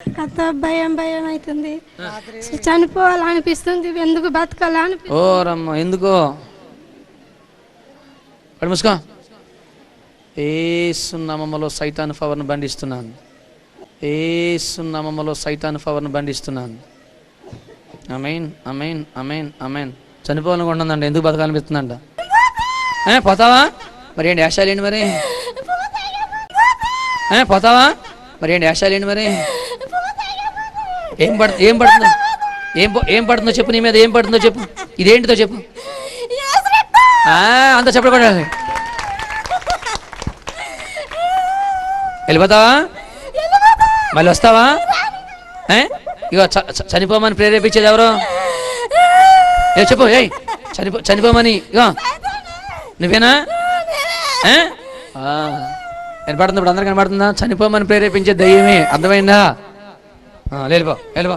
కథ భయం భయం అవుతుంది చనిపోవాలనిపిస్తుంది ఎందుకు బతకాలని ఓ రమ్మ ఎందుకో? ముసుకో ఏసునామములో సైతాన్ పవర్ను బండిస్తున్నాను ఏసునామములో సైతాన్ పవర్ను బండిస్తున్నాను అమైన్ అమైన్ అమైన్ అమైన్ చనిపోవాలనుకుంటుందండి ఎందుకు బతకాలనిపిస్తుందంట? ఏ, పోతావా? మరి ఏంటి యాషాలు ఏంటి మరి పోతావా? మరి ఏంటి యాషాలు ఏంటి మరి? ఏం పడు ఏం పడుతుందో? ఏం ఏం పడుతుందో చెప్పు నీ మీద ఏం పడుతుందో చెప్పు. ఇదేంటిదో చెప్పు. అంత అంతా వెళ్ళిపోతావా? మళ్ళీ వస్తావా? ఏ? చ- చనిపోమని ప్రేరేపించేది ఎవరు? ఏ చెప్పు ఏయ్ చనిపో చనిపోమని ఇక నువ్వేనా? ఏ? కనపడుతుంది ఇప్పుడు అందరు కనపడుతుందా చనిపోమని ప్రేరేపించే దయ్యమే. అర్థమైందా? ఆ, వెళ్ళిపో వెళ్ళిపో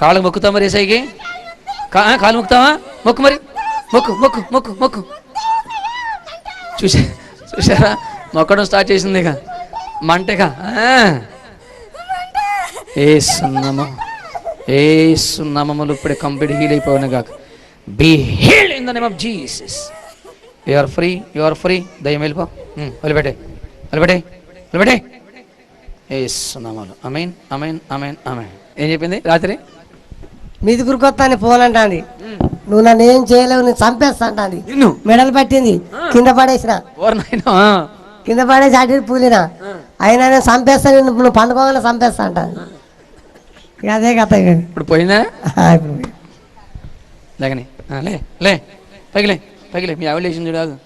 కాళ్ళకు మొక్కుతాం మరి ఏసైకి? కాలు మొక్కుతావా? మొక్కు మరి. మొక్కు మొక్కు మొక్కు మొక్కు. చూసా చూసారా? మొక్కడం స్టార్ట్ చేసింది ఇక. మంటగా ఏ సున్నమ ఏ సున్నమములు ఇప్పుడే కంప్లీట్ హీల్ అయిపోయిన కాక. Be heal in the name of Jesus you are free you are free దయ్యం వెళ్ళిపో. ఉమ్, వదిలిపెట్టే వదిలిపెట్టే వదిలిపెట్టే. ఏ సున్నమలు అమైన్ అమైన్ అమైన్ అమైన్ ఏం చెప్పింది రాత్రి? మీది గురికొత్తాని ఫోన్ అంటాంది నువ్వు నన్ను ఏం చేయలేవు నేను చంపేస్తా నిన్ను? మెడల్ పట్టింది కింద పడేసిన. కింద పడేసి అటు పూలిన. అయినా నేను చంపేస్తా నిన్ను నువ్వు పండుకోగానే చంపేస్తా అంటాను అదే కథ. ఇప్పుడు పోయిందా? ఇప్పుడు లేకని. లే లే పైకి లే పైకి లే. మీ ఆవిడ లేచింది చూడు ఆగు.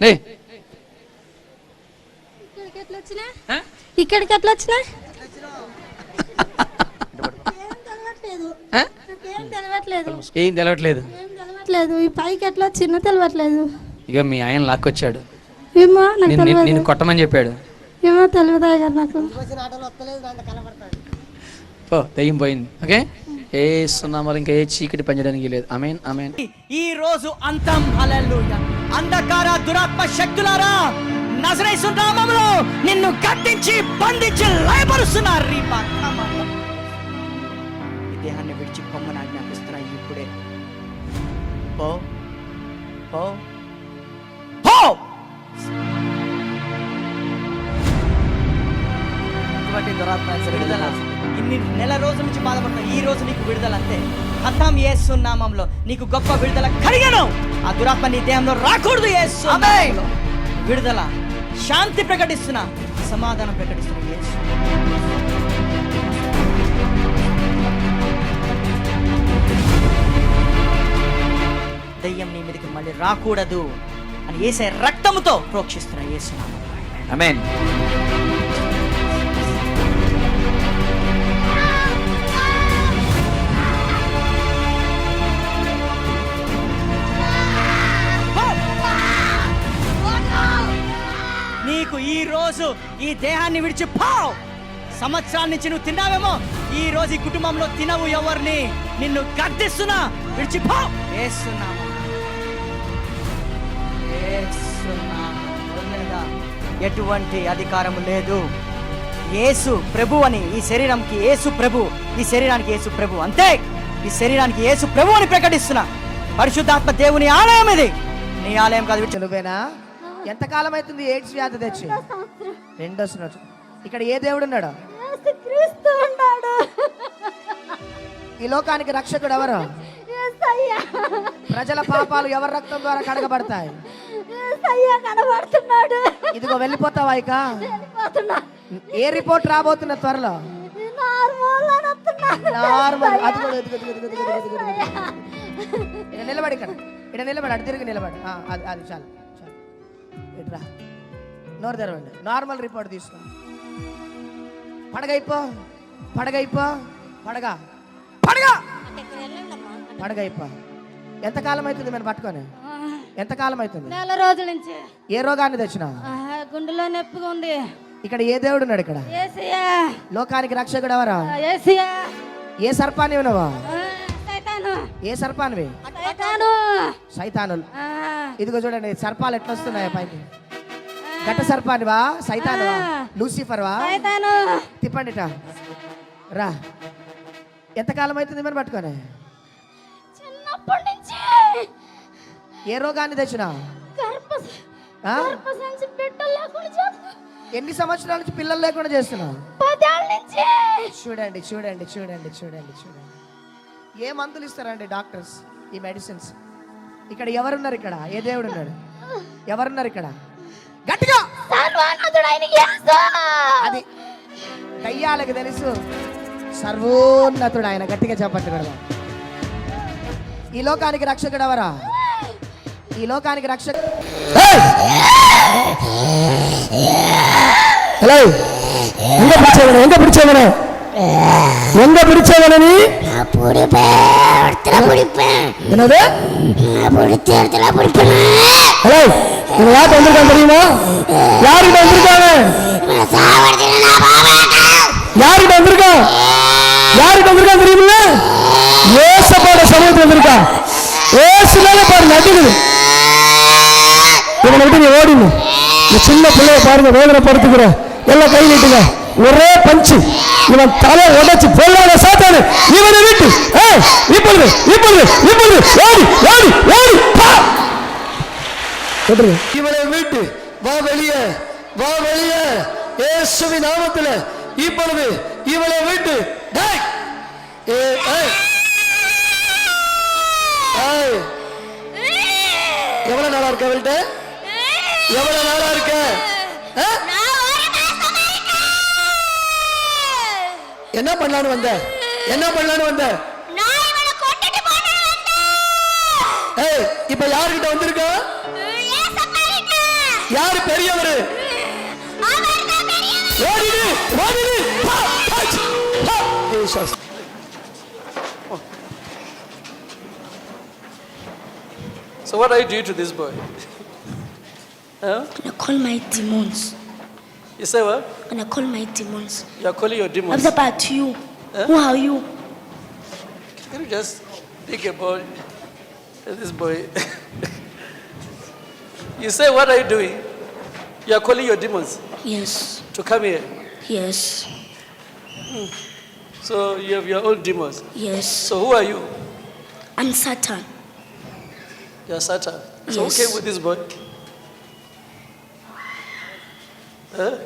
లే. వచ్చినా? ఇక్కడికి ఎట్లా వచ్చినా ఏం తెలవట్లేదు? తెలవట్లేదు. ఈ పైకి ఎట్లా వచ్చినా తెలవట్లేదు. ఇక మీ ఆయన లాక్కొచ్చాడు. ఏమో నిన్ను కొట్టమని చెప్పాడు. ఏమో తెలియదా నాకు పో దయ్యం పోయింది. ఓకే? ఏ సున్నామాలు ఇంకా ఏ చీకటి పంచడానికి లేదు. అమేన్ అమేన్ ఈ రోజు అంతం. హల్లెలూయా. అంధకార దురాత్మ శక్తులారా. నజరేసు నామములో నిన్ను కట్టించి బంధించి లయపరుస్తున్నారు రీపా. ఈ దేహాన్ని విడిచి పొమ్మని ఆజ్ఞాపిస్తున్నా ఇప్పుడే. పో పో. పో! ఇటువంటి దురాత్మ విడుదల. ఇన్ని నెల రోజుల నుంచి బాధపడుతున్నా. ఈ రోజు నీకు విడుదల అంతే. హతం యేసు నామంలో నీకు గొప్ప విడుదల కలిగను. ఆ దురాత్మ నీ దేహంలో రాకూడదు నామములో. విడుదల. శాంతి ప్రకటిస్తున్నా సమాధానం ప్రకటిస్తున్నా యేసు దయ్యం నీ మీదకి మళ్ళీ రాకూడదు అని ఏసే రక్తముతో ప్రోక్షిస్తున్నా యేసు నామములో. ఈ రోజు ఈ దేహాన్ని విడిచి పావ్. సంవత్సరాల నుంచి నువ్వు తిన్నావేమో? ఈ రోజు ఈ కుటుంబంలో తినవు ఎవరిని? నిన్ను గర్దిస్తున్నా విడిచి పావ్. వేస్తున్నాము ఎటువంటి అధికారం లేదు. ఏసు ప్రభు అని ఈ శరీరంకి ఏసు ప్రభు ఈ శరీరానికి ఏసు ప్రభు అంతే. ఈ శరీరానికి ఏసు ప్రభు అని ప్రకటిస్తున్నా. పరిశుద్ధాత్మ దేవుని ఆలయం ఇది. నీ ఆలయం కాదు విడిచి. ఎంతకాలం అవుతుంది ఎయిడ్స్ వ్యాధి తెచ్చి? రెండో సంవత్సరం. ఇక్కడ ఏ దేవుడు ఉన్నాడు? క్రీస్తు ఉన్నాడు. ఈ లోకానికి రక్షకుడు ఎవరు. ప్రజల పాపాలు ఎవరి రక్తం ద్వారా కడగబడతాయి? కనబడుతున్నాడు. ఇదిగో వెళ్ళిపోతావా ఇక. ఏ రిపోర్ట్ రాబోతున్న త్వరలో? నార్మల్ నిలబడి ఇక్కడ. ఇక్కడ నిలబడి అటు తిరిగి నిలబడి. అది అది చాలు. ఇట్రా. నోరు తెరవండి. నార్మల్ రిపోర్ట్ తీసుకో. పడగైపో. పడగైపో. పడగా. పడగా! పడగైపో. ఎంతకాలం అవుతుంది మేము పట్టుకొని? ఎంతకాలం అవుతుంది? నెల రోజుల నుంచి. ఏ రోగాన్ని తెచ్చినా? గుండెలో నొప్పిగా ఉంది. ఇక్కడ ఏ దేవుడు ఉన్నాడు ఇక్కడ? లోకానికి రక్షకుడు ఎవరా? ఏ సర్పాన్ని ఉన్నావా ఏ సర్పానివి సైతాను. సైతానులు ఇదిగో చూడండి సర్పాలు ఎట్లా వస్తున్నాయో పైకి. ఆ, ఘట సర్పానివా సైతానువా ఆ. లూసిఫర్వా సైతాను. తిప్పండిట రా. ఎంతకాలం అవుతుంది మరి పట్టుకొని? చిన్నప్పటి నుంచి. ఏ రోగాన్ని తెచ్చినా. ఎన్ని సంవత్సరాల నుంచి పిల్లలు లేకుండా చేస్తున్నావు? చూడండి చూడండి చూడండి చూడండి చూడండి. ఏ మందులు ఇస్తారండి డాక్టర్స్? ఈ మెడిసిన్స్ ఇక్కడ ఎవరున్నారు ఇక్కడ ఏ దేవుడు ఉన్నాడు ఎవరున్నారు ఇక్కడ గట్టిగా అది దయ్యాలకు తెలుసు సర్వోన్నతుడు ఆయన గట్టిగా చెప్పండి కదా ఈ లోకానికి రక్షకుడు ఎవరా ఈ లోకానికి రక్షకుడు హలో ఎంగ పిడిచేవను ఎంగ పిడిచేవను ఎంగ పిడిచేవనని பிடிச்சவன எங்க பிடிச்சவனி என்னது? ஹலோ இவன் யார்கிட்ட வந்திருக்கான் தெரியுமா? யார்கிட்ட வந்திருக்காங்க? யார்கிட்ட வந்திருக்கான்? யார்கிட்ட வந்திருக்கான் தெரியுமில்ல? ஏசப்பாட சமூகத்தில் வந்திருக்கான் ஏசுனால பாரு நடுங்குது. இவனை விட்டு நீ ஓடினு இந்த சின்ன பிள்ளைய பாருங்க வேதனைப்படுத்துகிற எல்லாம் கை நீட்டுங்க. ஒரே பஞ்சு. இவன் தலை உடைச்சு பொல்லாத சாத்தானு. இவனை விட்டு. ஏய், இப்பொழுது இப்பொழுது இப்பொழுது. ஓடி ஓடி ஓடி. பா. இவனை விட்டு வா வெளியே வா வெளியே. இயேசுவி நாமத்துல. இப்பொழுது இவனை விட்டு. டேய். ஏ ஏய். ஏய், எவ்வளவு நாளா இருக்க அவள்கிட்ட? எவ்வளவு நாளா இருக்க? என்ன பண்ணலான்னு வந்த என்ன பண்ணலான்னு வந்த நான் இவனை கொண்டுட்டு போனேன் வந்தேன். ஏய் இப்ப யாருகிட்ட வந்திருக்க. யாரு பெரியவரு. ஓடிடு ஓடிடு. Jesus. So what are you doing to this boy? huh? I call my demons. You say what? And I call my demons. You are calling your I'm demons. about you. Huh? Who are you? Can you just think about this boy? you say what are you doing? You are calling your demons Yes. to come here. Yes. So you have your own demons. Yes. So who are you? I'm Satan. You are Satan. So Yes. who came with this boy? Huh?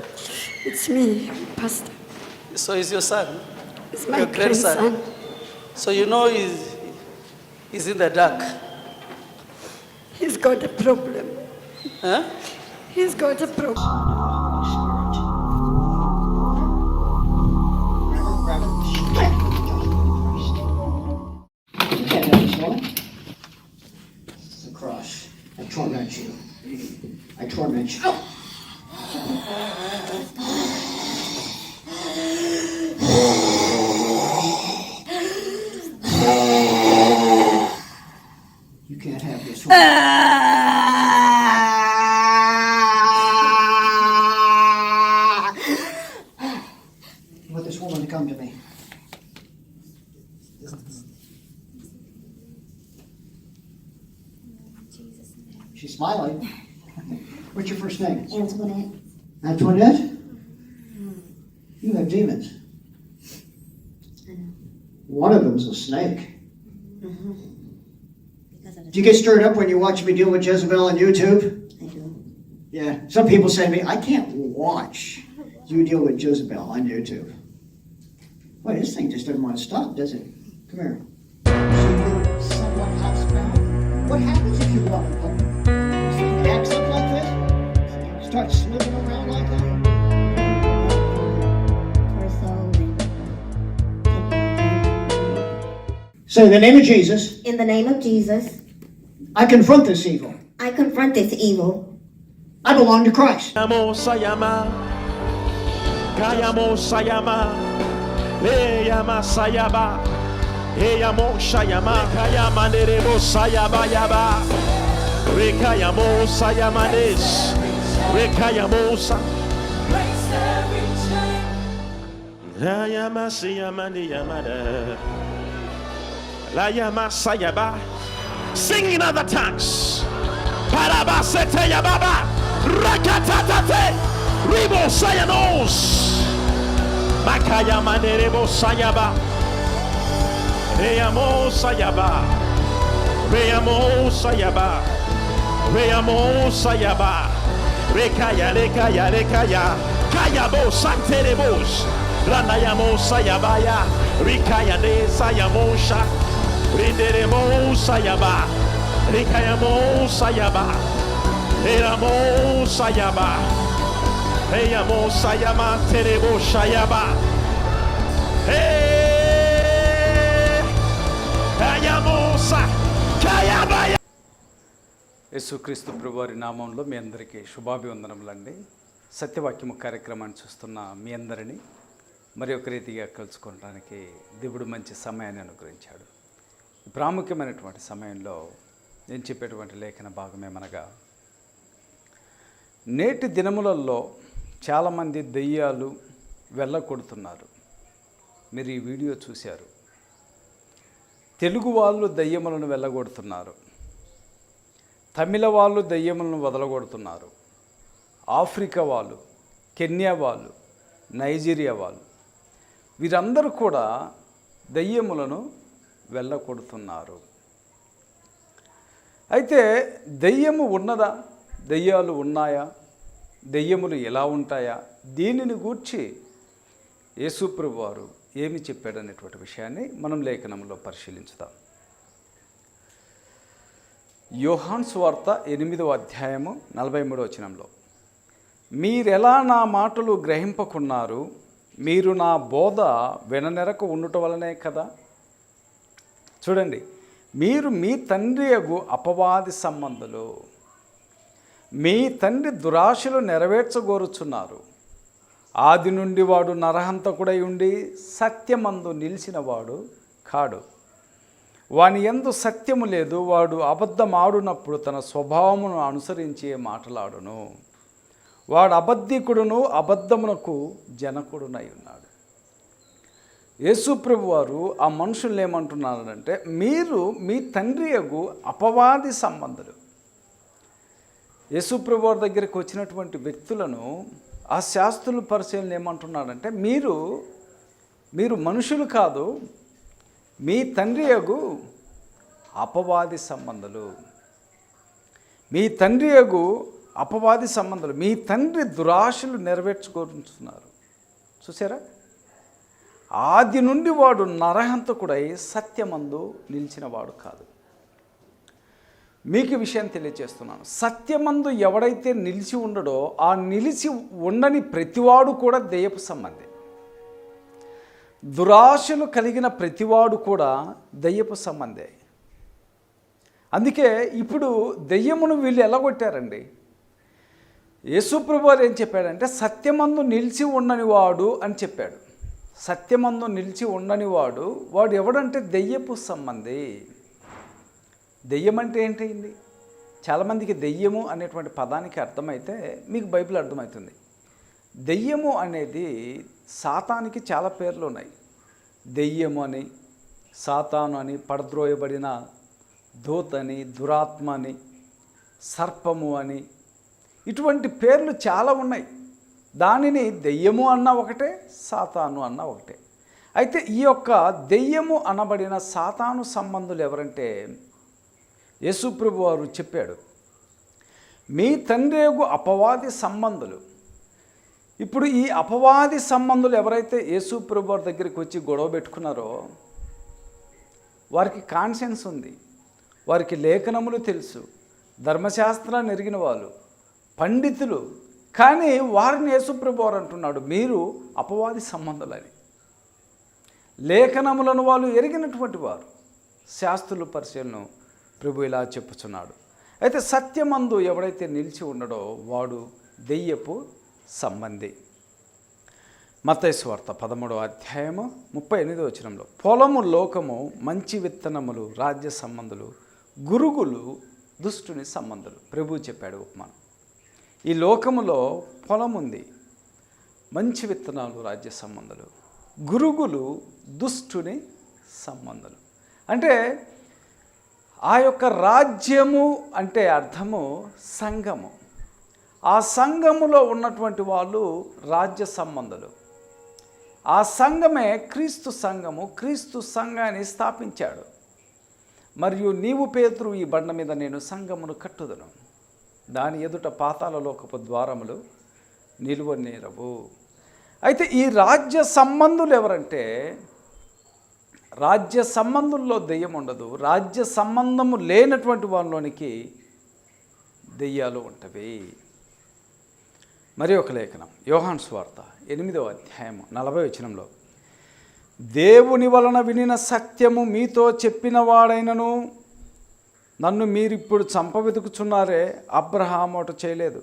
It's me, Pastor. So he's your son. It's my your grandson. grandson. So you know he's, he's in the dark. He's got a problem. Huh? He's got a problem. the cross. I torment you. I torment you. 네. Get stirred up when you watch me deal with Jezebel on YouTube? I do. Yeah. Some people say to me, I can't watch you deal with Jezebel on YouTube. Boy, this thing just doesn't want to stop, does it? Come here. So you're somewhat housebound? What happens if you walk in public? It acts up like this? Start slipping around like that? Say, in the name of Jesus, In the name of Jesus, I confront this evil. I confront this evil. I belong to Christ. Kayamo sayama, kayamo sayama, leyama sayaba, eyamo sayama, kayama nerebo sayaba yaba, rekayamo sayamanes, rekayamo. Layama sayama yamada, layama sayaba, sing in other tongues. Parabasete yababa. Rakatate. Ribo Sayanos. Makaya Manerebo Sayaba. Reamo Sayaba. Reamo Sayaba. Reamo Sayaba. Rekaya, rekaya, rekaya. Kayabo Santerebos. Ranayamo Sayabaya. Rikaya de Sayamosha. Rinderemo Sayaba. Rikayamo Sayaba. Eramo Sayaba. Eyamo Sayama Terebo Shayaba. యేసుక్రీస్తు ప్రభువారి నామంలో మీ అందరికీ శుభాభివందనములండి సత్యవాక్యము కార్యక్రమాన్ని చూస్తున్న మీ అందరినీ మరి ఒక రీతిగా కలుసుకోవడానికి దేవుడు మంచి సమయాన్ని అనుగ్రహించాడు ప్రాముఖ్యమైనటువంటి సమయంలో నేను చెప్పేటువంటి లేఖన భాగమేమనగా నేటి దినములలో చాలామంది దెయ్యాలు వెళ్ళకొడుతున్నారు మీరు ఈ వీడియో చూశారు. తెలుగు వాళ్ళు దయ్యములను వెళ్ళగొడుతున్నారు. తమిళ వాళ్ళు దయ్యములను వదలగొడుతున్నారు. ఆఫ్రికా వాళ్ళు కెన్యా వాళ్ళు నైజీరియా వాళ్ళు వీరందరూ కూడా దయ్యములను వెళ్ళకొడుతున్నారు అయితే దెయ్యము ఉన్నదా? దెయ్యాలు ఉన్నాయా? దెయ్యములు ఎలా ఉంటాయా? దీనిని గూర్చి యేసుప్రభు వారు ఏమి చెప్పాడనేటువంటి విషయాన్ని మనం లేఖనంలో పరిశీలించుదాం. యోహాన్స్ వార్త ఎనిమిదవ అధ్యాయము నలభై మూడవ వచనంలో మీరెలా నా మాటలు గ్రహింపకున్నారు? మీరు నా బోధ విననెరకు ఉండటం వలనే కదా? చూడండి మీరు మీ తండ్రి అగు అపవాది సంబంధులు మీ తండ్రి దురాశలు నెరవేర్చగోరుచున్నారు. ఆది నుండి వాడు నరహంతకుడై ఉండి సత్యమందు నిలిచినవాడు కాడు. వాని ఎందు సత్యము లేదు వాడు అబద్ధమాడునప్పుడు తన స్వభావమును అనుసరించి మాటలాడును. వాడు అబద్ధికుడును అబద్ధమునకు జనకుడునై ఉన్నాడు. యేసుప్రభు వారు ఆ మనుషుల్ని ఏమంటున్నారంటే మీరు మీ తండ్రి యగు అపవాది సంబంధులు. యేసుప్రభు వారి దగ్గరికి వచ్చినటువంటి వ్యక్తులను ఆ శాస్త్రుల పరిశీలన ఏమంటున్నాడంటే మీరు మీరు మనుషులు కాదు మీ తండ్రి యగు అపవాది సంబంధులు. మీ తండ్రి యగు అపవాది సంబంధాలు. మీ తండ్రి దురాశలు నెరవేర్చుకుంటున్నారు. చూసారా? ఆది నుండి వాడు నరహంతకుడై సత్యమందు నిలిచినవాడు కాదు. మీకు విషయం తెలియచేస్తున్నాను. సత్యమందు ఎవడైతే నిలిచి ఉండడో ఆ నిలిచి ఉండని ప్రతివాడు కూడా దెయ్యపు సంబంధి. దురాశలు కలిగిన ప్రతివాడు కూడా దెయ్యపు సంబంధే. అందుకే ఇప్పుడు దెయ్యమును వీళ్ళు ఎలాగొట్టారండి యేసుప్రభు వారు ఏం చెప్పాడంటే సత్యమందు నిలిచి ఉండని వాడు అని చెప్పాడు. సత్యమందు నిలిచి ఉండని వాడు వాడు ఎవడంటే దెయ్యపు సంబంధి. దెయ్యం అంటే ఏంటండి చాలామందికి దెయ్యము అనేటువంటి పదానికి అర్థమైతే మీకు బైబిల్ అర్థమవుతుంది. దెయ్యము అనేది సాతానికి చాలా పేర్లు ఉన్నాయి దెయ్యము అని సాతాను అని పడద్రోయబడిన దూతని దురాత్మ అని సర్పము అని ఇటువంటి పేర్లు చాలా ఉన్నాయి. దానిని దెయ్యము అన్న ఒకటే సాతాను అన్న ఒకటే. అయితే ఈ యొక్క దెయ్యము అనబడిన సాతాను సంబంధులు ఎవరంటే యేసుప్రభు వారు చెప్పాడు మీ తండ్రేగు అపవాది సంబంధులు. ఇప్పుడు ఈ అపవాది సంబంధులు ఎవరైతే యేసుప్రభు వారి దగ్గరికి వచ్చి గొడవ పెట్టుకున్నారో వారికి కాన్షియన్స్ ఉంది వారికి లేఖనములు తెలుసు ధర్మశాస్త్రాన్ని ఎరిగిన వాళ్ళు పండితులు కానీ వారిని యేసుప్రభు వారు అంటున్నాడు మీరు అపవాది సంబంధులని. లేఖనములను వాళ్ళు ఎరిగినటువంటి వారు. శాస్త్రులు పరిశీలన ప్రభు ఇలా చెప్పుచున్నాడు. అయితే సత్యమందు ఎవడైతే నిలిచి ఉండడో వాడు దెయ్యపు సంబంధి. మతేశ్వార్త పదమూడవ అధ్యాయము ముప్పై ఎనిమిదో వచనంలో పొలము లోకము మంచి విత్తనములు రాజ్య సంబంధులు గురుగులు దుష్టుని సంబంధులు. ప్రభు చెప్పాడు ఉపమానం. ఈ లోకములో పొలం ఉంది మంచి విత్తనాలు రాజ్య సంబంధాలు. గురుగులు దుష్టుని సంబంధాలు. అంటే ఆ యొక్క రాజ్యము అంటే అర్థము సంఘము. ఆ సంఘములో ఉన్నటువంటి వాళ్ళు రాజ్య సంబంధులు. ఆ సంఘమే క్రీస్తు సంఘము. క్రీస్తు సంఘాన్ని స్థాపించాడు. మరియు నీవు పేతురు ఈ బండ మీద నేను సంఘమును కట్టుదను. దాని ఎదుట పాతాల లోకపు ద్వారములు నిలువనేరవు అయితే ఈ రాజ్య సంబంధులు ఎవరంటే రాజ్య సంబంధుల్లో దెయ్యం ఉండదు రాజ్య సంబంధము లేనటువంటి వాళ్ళలోనికి దెయ్యాలు ఉంటవి. మరి ఒక లేఖనం యోహాన్ స్వార్త ఎనిమిదవ అధ్యాయం నలభై వచనంలో దేవుని వలన వినిన సత్యము మీతో చెప్పిన వాడైనను నన్ను మీరు ఇప్పుడు చంపవెతుకుచున్నారే అబ్రహామోట చేయలేదు.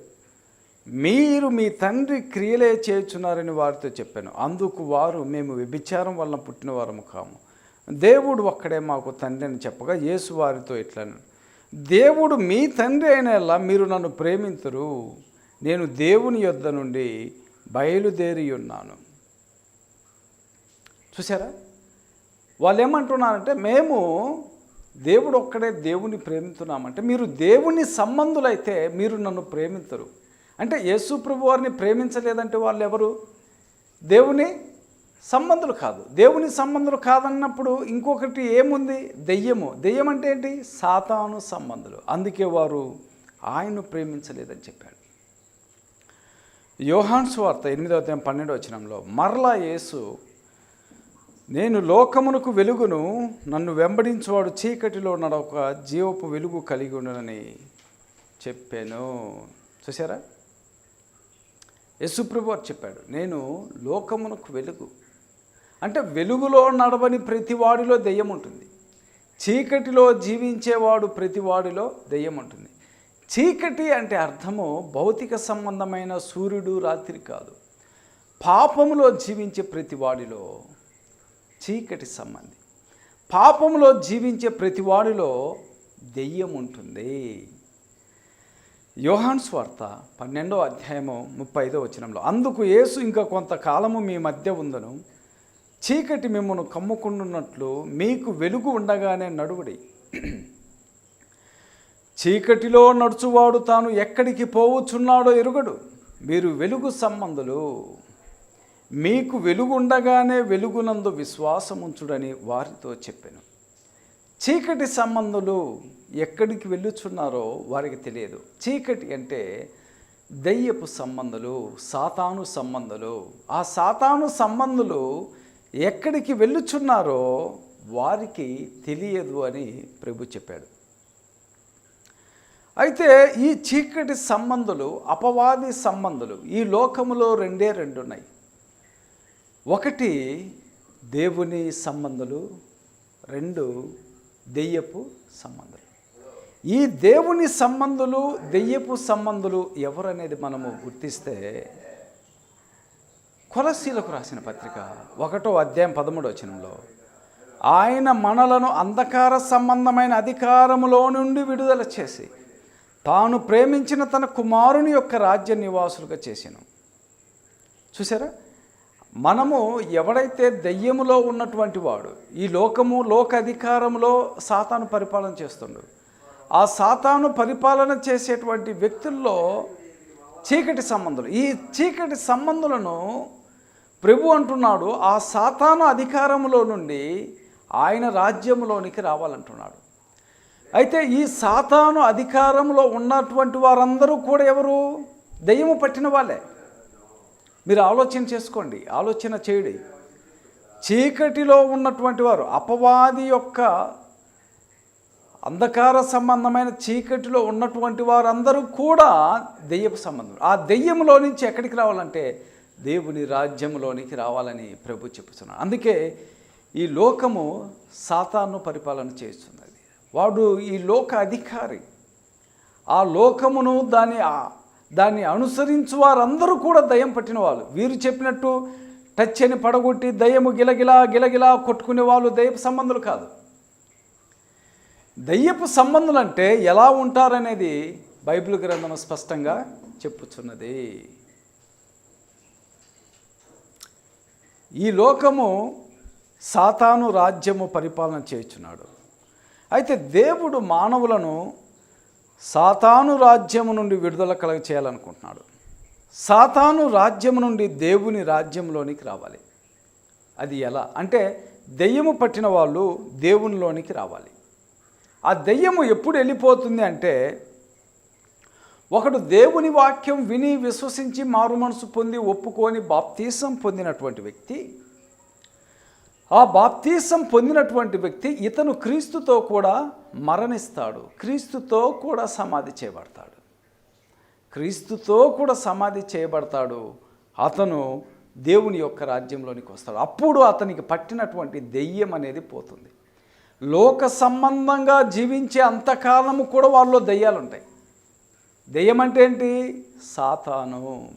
మీరు మీ తండ్రి క్రియలే చేయుచున్నారని వారితో చెప్పాను. అందుకు వారు మేము వ్యభిచారం వలన పుట్టిన వారము కాము. దేవుడు ఒక్కడే మాకు తండ్రి అని చెప్పగా యేసు వారితో ఇట్లను దేవుడు మీ తండ్రి అయినలా మీరు నన్ను ప్రేమించరు నేను దేవుని యొద్ద నుండి బయలుదేరి ఉన్నాను. చూసారా వాళ్ళు ఏమంటున్నారంటే మేము దేవుడు ఒక్కడే దేవుని ప్రేమిస్తున్నామంటే మీరు దేవుని సంబంధులైతే మీరు నన్ను ప్రేమించరు. అంటే యేసు ప్రభు వారిని ప్రేమించలేదంటే వాళ్ళు ఎవరు? దేవుని సంబంధులు కాదు. దేవుని సంబంధులు కాదన్నప్పుడు ఇంకొకటి ఏముంది? దెయ్యము. దెయ్యం అంటే ఏంటి? సాతాను సంబంధులు. అందుకే వారు ఆయన్ను ప్రేమించలేదని చెప్పాడు. యోహాన్స్ వార్త ఎనిమిదవ అధ్యాయం పన్నెండవ వచనంలో మరలా యేసు నేను లోకమునకు వెలుగును నన్ను వెంబడించువాడు చీకటిలో నడొక జీవపు వెలుగు కలిగి ఉండనని చెప్పాను. చూసారా యశుప్రభు వారు చెప్పాడు నేను లోకమునకు వెలుగు. అంటే వెలుగులో నడవని ప్రతివాడిలో దెయ్యం ఉంటుంది. చీకటిలో జీవించేవాడు ప్రతివాడిలో దెయ్యం ఉంటుంది. చీకటి అంటే అర్థము భౌతిక సంబంధమైన సూర్యుడు రాత్రి కాదు. పాపములో జీవించే ప్రతివాడిలో చీకటి సంబంధి. పాపంలో జీవించే ప్రతివాడిలో దెయ్యం ఉంటుంది. యోహాన్ స్వార్త పన్నెండో అధ్యాయము ముప్పై ఐదో వచనంలో అందుకు యేసు ఇంకా కొంతకాలము మీ మధ్య ఉందను. చీకటి మిమ్మల్ని కమ్ముకుంటున్నట్లు మీకు వెలుగు ఉండగానే నడువుడి. చీకటిలో నడుచువాడు తాను ఎక్కడికి పోవచ్చున్నాడో ఎరుగడు. మీరు వెలుగు సంబంధులు. మీకు వెలుగుండగానే వెలుగునందు విశ్వాసముంచుడని వారితో చెప్పాను. చీకటి సంబంధులు ఎక్కడికి వెళ్ళుచున్నారో వారికి తెలియదు. చీకటి అంటే దయ్యపు సంబంధులు సాతాను సంబంధులు. ఆ సాతాను సంబంధులు ఎక్కడికి వెళ్ళుచున్నారో వారికి తెలియదు అని ప్రభు చెప్పాడు. అయితే ఈ చీకటి సంబంధులు అపవాది సంబంధులు ఈ లోకములో రెండే రెండు ఉన్నాయి ఒకటి దేవుని సంబంధులు రెండు దెయ్యపు సంబంధులు. ఈ దేవుని సంబంధులు దెయ్యపు సంబంధులు ఎవరనేది మనము గుర్తిస్తే కొలసీలకు రాసిన పత్రిక ఒకటో అధ్యాయం పదమూడు వచనంలో ఆయన మనలను అంధకార సంబంధమైన అధికారములో నుండి విడుదల చేసి తాను ప్రేమించిన తన కుమారుని యొక్క రాజ్య నివాసులుగా చేసాను. చూసారా? మనము ఎవడైతే దెయ్యములో ఉన్నటువంటి వాడు ఈ లోకము లోక అధికారంలో సాతాను పరిపాలన చేస్తుండు. ఆ సాతాను పరిపాలన చేసేటువంటి వ్యక్తుల్లో చీకటి సంబంధులు. ఈ చీకటి సంబంధులను ప్రభు అంటున్నాడు ఆ సాతాను అధికారంలో నుండి ఆయన రాజ్యంలోనికి రావాలంటున్నాడు. అయితే ఈ సాతాను అధికారంలో ఉన్నటువంటి వారందరూ కూడా ఎవరు? దెయ్యము పట్టిన వాళ్ళే. మీరు ఆలోచన చేసుకోండి ఆలోచన చేయండి. చీకటిలో ఉన్నటువంటి వారు అపవాది యొక్క అంధకార సంబంధమైన చీకటిలో ఉన్నటువంటి వారందరూ కూడా దెయ్యపు సంబంధం ఆ దెయ్యంలో నుంచి ఎక్కడికి రావాలంటే దేవుని రాజ్యంలోనికి రావాలని ప్రభు చెప్తున్నాడు అందుకే ఈ లోకము సాతాను పరిపాలన చేస్తున్నది. వాడు ఈ లోక అధికారి. ఆ లోకమును దాని దాన్ని అనుసరించు వారందరూ కూడా దయ్యం పట్టిన వాళ్ళు వీరు చెప్పినట్టు టచ్ అని పడగొట్టి దయ్యము గిలగిలా గిలగిలా కొట్టుకునే వాళ్ళు దయ్యపు సంబంధులు కాదు. దయ్యపు సంబంధులు అంటే ఎలా ఉంటారనేది బైబిల్ గ్రంథం స్పష్టంగా చెప్పుచున్నది. ఈ లోకము సాతాను రాజ్యము పరిపాలన చేయుచున్నాడు. అయితే దేవుడు మానవులను సాతాను రాజ్యము నుండి విడుదల కలగ చేయాలనుకుంటున్నాడు. సాతాను రాజ్యము నుండి దేవుని రాజ్యంలోనికి రావాలి. అది ఎలా? అంటే దెయ్యము పట్టిన వాళ్ళు దేవునిలోనికి రావాలి. ఆ దెయ్యము ఎప్పుడు వెళ్ళిపోతుంది అంటే ఒకడు దేవుని వాక్యం విని విశ్వసించి మారు మనసు పొంది ఒప్పుకొని బాప్తీసం పొందినటువంటి వ్యక్తి ఆ బాప్తీసం పొందినటువంటి వ్యక్తి ఇతను క్రీస్తుతో కూడా మరణిస్తాడు. క్రీస్తుతో కూడా సమాధి చేయబడతాడు. క్రీస్తుతో కూడా సమాధి చేయబడతాడు. అతను దేవుని యొక్క రాజ్యంలోనికి వస్తాడు. అప్పుడు అతనికి పట్టినటువంటి దెయ్యం అనేది పోతుంది. లోక సంబంధంగా జీవించే అంతకాలము కూడా వాళ్ళలో దెయ్యాలు ఉంటాయి దెయ్యం అంటే ఏంటి? సాతాను.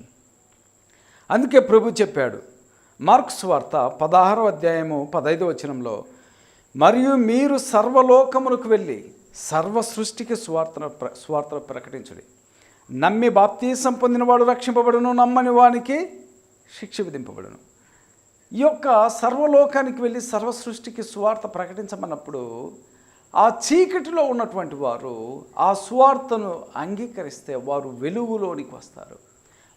అందుకే ప్రభు చెప్పాడు మార్క్స్ వార్త పదహారో అధ్యాయము పదైదో వచనంలో మరియు మీరు సర్వలోకములకు వెళ్ళి సర్వ సృష్టికి స్వార్థ స్వార్థ ప్రకటించుడి. నమ్మి బాప్తీసం పొందినవాడు రక్షింపబడును నమ్మని వానికి శిక్ష విధింపబడును. ఈ యొక్క సర్వలోకానికి వెళ్ళి సర్వ సృష్టికి స్వార్థ ప్రకటించమన్నప్పుడు ఆ చీకటిలో ఉన్నటువంటి వారు ఆ స్వార్థను అంగీకరిస్తే వారు వెలుగులోనికి వస్తారు.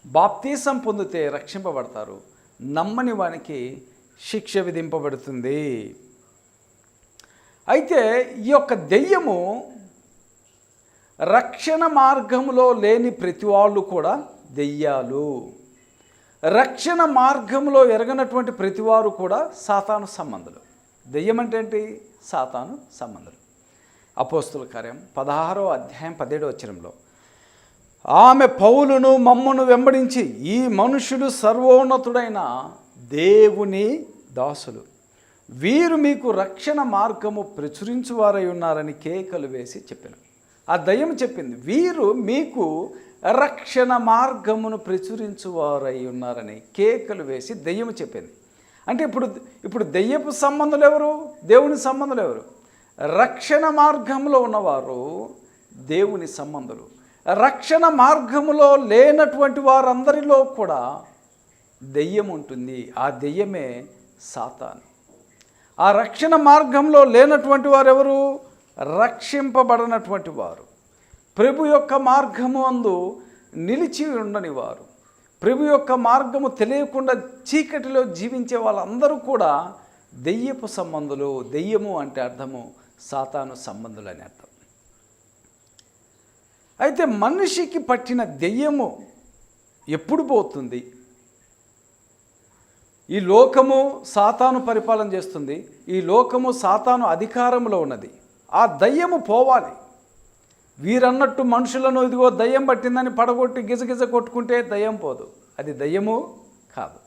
బాప్తీసం పొందితే రక్షింపబడతారు. నమ్మని వానికి శిక్ష విధింపబడుతుంది. అయితే ఈ యొక్క దెయ్యము రక్షణ మార్గంలో లేని ప్రతి వాళ్ళు కూడా దెయ్యాలు. రక్షణ మార్గంలో ఎరగనటువంటి ప్రతివారు కూడా సాతాను సంబంధులు. దెయ్యం అంటే ఏంటి? సాతాను సంబంధులు. అపోస్తుల కార్యం పదహారో అధ్యాయం పదిహేడో వచ్చరంలో ఆమె పౌలును మమ్మను వెంబడించి ఈ మనుషులు సర్వోన్నతుడైన దేవుని దాసులు. వీరు మీకు రక్షణ మార్గము ప్రచురించువారై ఉన్నారని కేకలు వేసి చెప్పిన ఆ దయ్యం చెప్పింది వీరు మీకు రక్షణ మార్గమును ప్రచురించువారై ఉన్నారని కేకలు వేసి దెయ్యం చెప్పింది. అంటే ఇప్పుడు ఇప్పుడు దెయ్యపు సంబంధులు ఎవరు? దేవుని సంబంధులు ఎవరు? రక్షణ మార్గంలో ఉన్నవారు దేవుని సంబంధులు. రక్షణ మార్గములో లేనటువంటి వారందరిలో కూడా దెయ్యం ఉంటుంది. ఆ దెయ్యమే సాతాను. ఆ రక్షణ మార్గంలో లేనటువంటి వారు ఎవరు రక్షింపబడనటువంటి వారు. ప్రభు యొక్క మార్గము అందు నిలిచి ఉండని వారు. ప్రభు యొక్క మార్గము తెలియకుండా చీకటిలో జీవించే వాళ్ళందరూ కూడా దెయ్యపు సంబంధులు. దెయ్యము అంటే అర్థము సాతాను సంబంధులు అని అర్థం. అయితే మనిషికి పట్టిన దెయ్యము ఎప్పుడు పోతుంది? ఈ లోకము సాతాను పరిపాలన చేస్తుంది. ఈ లోకము సాతాను అధికారంలో ఉన్నది. ఆ దయ్యము పోవాలి. వీరన్నట్టు మనుషులను ఇదిగో దయ్యం పట్టిందని పడగొట్టి గిజగిజ కొట్టుకుంటే దయ్యం పోదు. అది దయ్యము కాదు.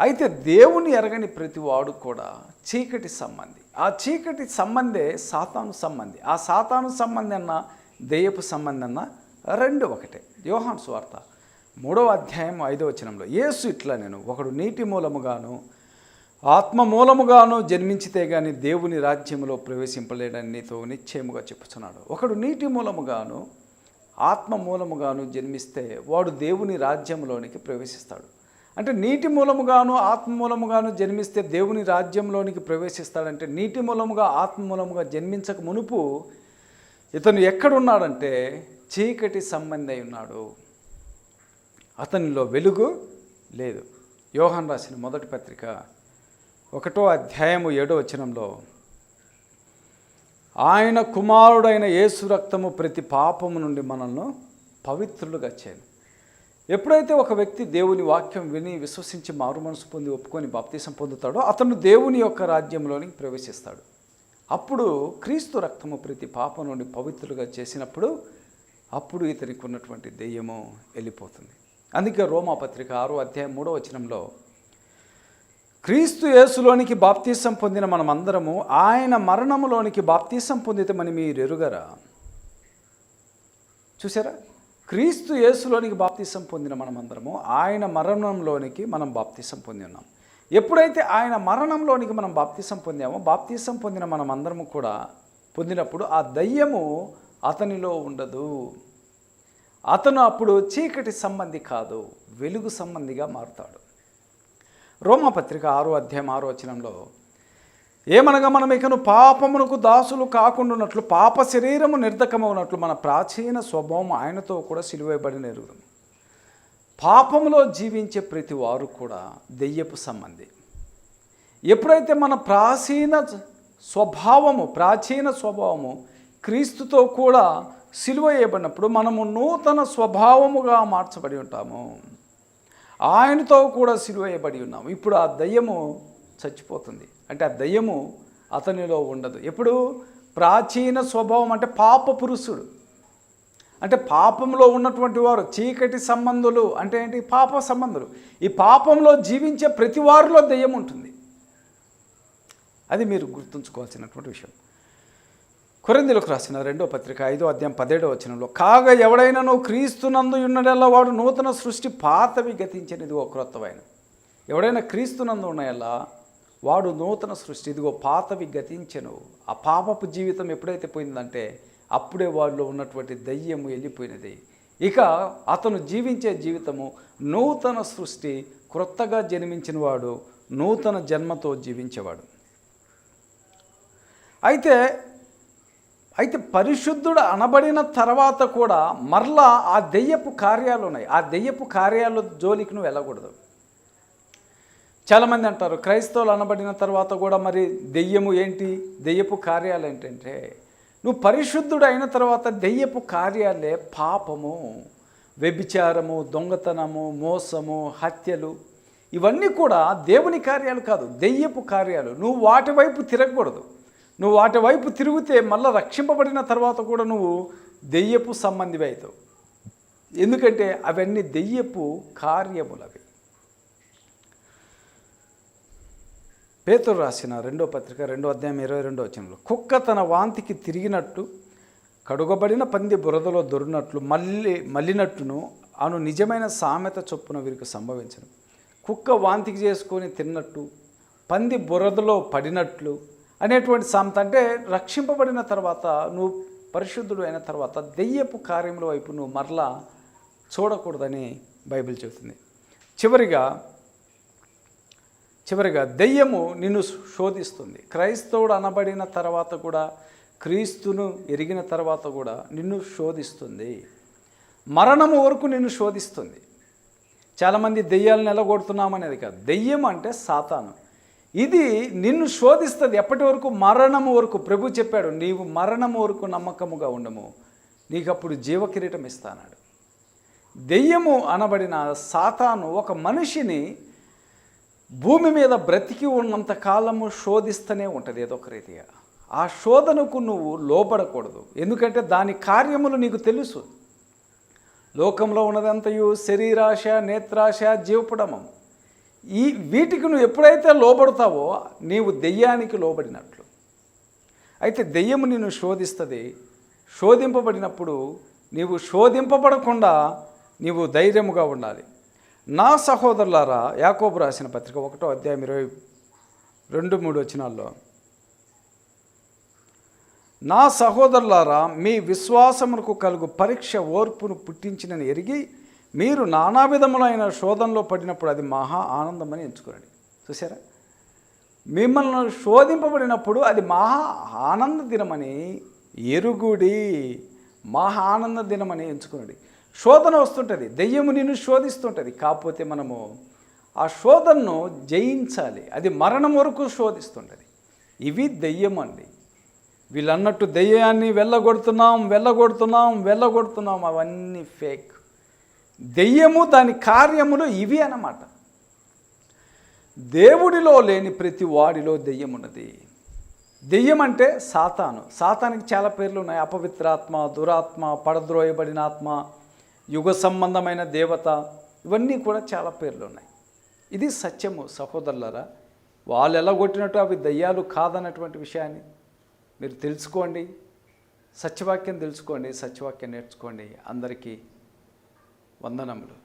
అయితే దేవుని ఎరగని ప్రతి వాడు కూడా చీకటి సంబంధి. ఆ చీకటి సంబంధే సాతాను సంబంధి. ఆ సాతాను సంబంధి అన్న దెయ్యపు సంబంధన రెండు ఒకటే యోహాన్ స్వార్త మూడవ అధ్యాయం ఐదవ వచనంలో యేసు ఇట్లా నేను ఒకడు నీటి మూలముగాను ఆత్మ మూలముగాను జన్మించితే గాని దేవుని రాజ్యములో ప్రవేశింపలేడని నీతో నిశ్చయముగా చెప్పుచున్నాడు ఒకడు నీటి మూలముగాను ఆత్మ మూలముగాను జన్మిస్తే వాడు దేవుని రాజ్యంలోనికి ప్రవేశిస్తాడు అంటే నీటి మూలముగాను ఆత్మ మూలముగాను జన్మిస్తే దేవుని రాజ్యంలోనికి ప్రవేశిస్తాడంటే నీటి మూలముగా ఆత్మ మూలముగా జన్మించక మునుపు ఇతను ఎక్కడున్నాడంటే చీకటి సంబంధి అయి ఉన్నాడు. అతనిలో వెలుగు లేదు. యోహన్ రాసిన మొదటి పత్రిక ఒకటో అధ్యాయము ఏడో వచనంలో ఆయన కుమారుడైన యేసు రక్తము ప్రతి పాపము నుండి మనల్ని పవిత్రులుగా చేయను ఎప్పుడైతే ఒక వ్యక్తి దేవుని వాక్యం విని విశ్వసించి మారు మనసు పొంది ఒప్పుకొని బాప్తీసం పొందుతాడో అతను దేవుని యొక్క రాజ్యంలోనికి ప్రవేశిస్తాడు. అప్పుడు క్రీస్తు రక్తము ప్రతి పాపం నుండి పవిత్రులుగా చేసినప్పుడు అప్పుడు ఇతనికి ఉన్నటువంటి దెయ్యము వెళ్ళిపోతుంది. అందుకే రోమా పత్రిక ఆరో అధ్యాయం మూడో వచనంలో క్రీస్తు యేసులోనికి బాప్తీసం పొందిన మనమందరము ఆయన మరణములోనికి బాప్తీసం పొందితమని మీరు ఎరుగరా? చూసారా? క్రీస్తు యేసులోనికి బాప్తీసం పొందిన మనమందరము ఆయన మరణంలోనికి మనం బాప్తీసం పొంది ఉన్నాం. ఎప్పుడైతే ఆయన మరణంలోనికి మనం బాప్తీసం పొందామో బాప్తీసం పొందిన మనమందరము కూడా పొందినప్పుడు ఆ దయ్యము అతనిలో ఉండదు. అతను అప్పుడు చీకటి సంబంధి కాదు వెలుగు సంబంధిగా మారుతాడు. రోమపత్రిక ఆరో అధ్యాయం ఆరో వచనంలో ఏమనగా మనం ఇకను పాపమునకు దాసులు కాకుండా ఉన్నట్లు పాప శరీరము నిర్ధకమవునట్లు మన ప్రాచీన స్వభావం ఆయనతో కూడా సిలువేయబడిన ఎరుగుదాం పాపంలో జీవించే ప్రతి వారు కూడా దెయ్యపు సంబంధి. ఎప్పుడైతే మన ప్రాచీన స్వభావము ప్రాచీన స్వభావము క్రీస్తుతో కూడా సిలువ వేయబడినప్పుడు మనము నూతన స్వభావముగా మార్చబడి ఉంటాము. ఆయనతో కూడా సిలువ వేయబడి ఉన్నాము. ఇప్పుడు ఆ దయ్యము చచ్చిపోతుంది. అంటే ఆ దయ్యము అతనిలో ఉండదు. ఎప్పుడు? ప్రాచీన స్వభావం అంటే పాప పురుషుడు అంటే పాపంలో ఉన్నటువంటి వారు చీకటి సంబంధులు అంటే ఏంటి? పాప సంబంధులు. ఈ పాపంలో జీవించే ప్రతి వారిలో దెయ్యం ఉంటుంది. అది మీరు గుర్తుంచుకోవాల్సినటువంటి విషయం. కొరిందులకు రాసిన రెండో పత్రిక ఐదో అధ్యాయం పదేడో వచనంలో కాగా ఎవడైనాను క్రీస్తునందు ఉన్నడల్లా వాడు నూతన సృష్టి పాతవి గతించినది ఓ క్రొత్తవైన. ఎవడైనా క్రీస్తునందు ఉన్నాయల్లా వాడు నూతన సృష్టి ఇదిగో పాతవి గతించెను. ఆ పాపపు జీవితం ఎప్పుడైతే పోయిందంటే అప్పుడే వారిలో ఉన్నటువంటి దయ్యము వెళ్ళిపోయినది. ఇక అతను జీవించే జీవితము నూతన సృష్టి క్రొత్తగా జన్మించిన వాడు నూతన జన్మతో జీవించేవాడు. అయితే అయితే పరిశుద్ధుడు అనబడిన తర్వాత కూడా మరలా ఆ దెయ్యపు కార్యాలు ఉన్నాయి. ఆ దెయ్యపు కార్యాలు జోలికి నువ్వు వెళ్ళకూడదు. చాలామంది అంటారు క్రైస్తవులు అనబడిన తర్వాత కూడా మరి దెయ్యము ఏంటి? దెయ్యపు కార్యాలు ఏంటంటే నువ్వు పరిశుద్ధుడు అయిన తర్వాత దెయ్యపు కార్యాలే పాపము వ్యభిచారము దొంగతనము మోసము హత్యలు. ఇవన్నీ కూడా దేవుని కార్యాలు కాదు దెయ్యపు కార్యాలు. నువ్వు వాటి వైపు తిరగకూడదు. నువ్వు వాటి వైపు తిరిగితే మళ్ళీ రక్షింపబడిన తర్వాత కూడా నువ్వు దెయ్యపు సంబంధివి అవుతావు ఎందుకంటే అవన్నీ దెయ్యపు కార్యములవి. పేతురు రాసిన రెండో పత్రిక రెండో అధ్యాయం ఇరవై రెండో వచనంలో కుక్క తన వాంతికి తిరిగినట్టు కడుగబడిన పంది బురదలో దొరినట్లు మళ్ళీ మళ్ళినట్టును అను నిజమైన సామెత చొప్పున వీరికి సంభవించను. కుక్క వాంతికి చేసుకొని తిన్నట్టు పంది బురదలో పడినట్లు అనేటువంటి సామెత అంటే రక్షింపబడిన తర్వాత నువ్వు పరిశుద్ధుడు అయిన తర్వాత దెయ్యపు కార్యముల వైపు నువ్వు మరలా చూడకూడదని బైబిల్ చెబుతుంది. చివరిగా చివరిగా దెయ్యము నిన్ను శోధిస్తుంది. క్రైస్తవుడు అనబడిన తర్వాత కూడా క్రీస్తును ఎరిగిన తర్వాత కూడా నిన్ను శోధిస్తుంది. మరణము వరకు నిన్ను శోధిస్తుంది. చాలామంది దెయ్యాలను నిలగొడుతున్నామనేది కాదు. దెయ్యం అంటే సాతాను. ఇది నిన్ను శోధిస్తుంది. ఎప్పటి వరకు? మరణము వరకు. ప్రభు చెప్పాడు నీవు మరణము వరకు నమ్మకముగా ఉండము. నీకు అప్పుడు జీవకిరీటం ఇస్తానాడు. దెయ్యము అనబడిన సాతాను ఒక మనిషిని భూమి మీద బ్రతికి ఉన్నంత కాలము శోధిస్తూనే ఉంటుంది ఏదో ఒక రీతిగా. ఆ శోధనకు నువ్వు లోపడకూడదు ఎందుకంటే దాని కార్యములు నీకు తెలుసు. లోకంలో ఉన్నదంతయు శరీరాశ నేత్రాశ జీవపడమం. ఈ వీటికి నువ్వు ఎప్పుడైతే లోబడతావో నీవు దెయ్యానికి లోబడినట్లు. అయితే దెయ్యము నిన్ను శోధిస్తుంది. శోధింపబడినప్పుడు నీవు శోధింపబడకుండా నీవు ధైర్యముగా ఉండాలి. నా సహోదరులారా యాకోబు రాసిన పత్రిక ఒకటో అధ్యాయం ఇరవై రెండు మూడు వచనాల్లో నా సహోదరులారా మీ విశ్వాసమునకు కలుగు పరీక్ష ఓర్పును పుట్టించినని ఎరిగి మీరు నానా విధములైన శోధనలో పడినప్పుడు అది మహా ఆనందమని ఎంచుకోండి చూసారా మిమ్మల్ని శోధింపబడినప్పుడు అది మహా ఆనంద దినమని ఎరుగుడి మహా ఆనంద దినమని ఎంచుకోండి శోధన వస్తుంటుంది. దెయ్యము నిన్ను శోధిస్తుంటుంది. కాకపోతే మనము ఆ శోధనను జయించాలి. అది మరణం వరకు శోధిస్తుంటుంది. ఇవి దెయ్యం అండి. వీళ్ళన్నట్టు దెయ్యాన్ని వెళ్ళగొడుతున్నాం వెళ్ళగొడుతున్నాం వెళ్ళగొడుతున్నాం అవన్నీ ఫేక్. దెయ్యము దాని కార్యములు ఇవి అన్నమాట. దేవుడిలో లేని ప్రతి వాడిలో దెయ్యం ఉన్నది దెయ్యం అంటే సాతాను. సాతానికి చాలా పేర్లు ఉన్నాయి. అపవిత్రాత్మ దురాత్మ పడద్రోయబడిన ఆత్మ యుగ సంబంధమైన దేవత ఇవన్నీ కూడా చాలా పేర్లు ఉన్నాయి ఇది సత్యము సహోదరులరా. వాళ్ళు ఎలా కొట్టినట్టు అవి దయ్యాలు కాదన్నటువంటి విషయాన్ని మీరు తెలుసుకోండి. సత్యవాక్యం తెలుసుకోండి సత్యవాక్యం నేర్చుకోండి. అందరికీ వందనములు.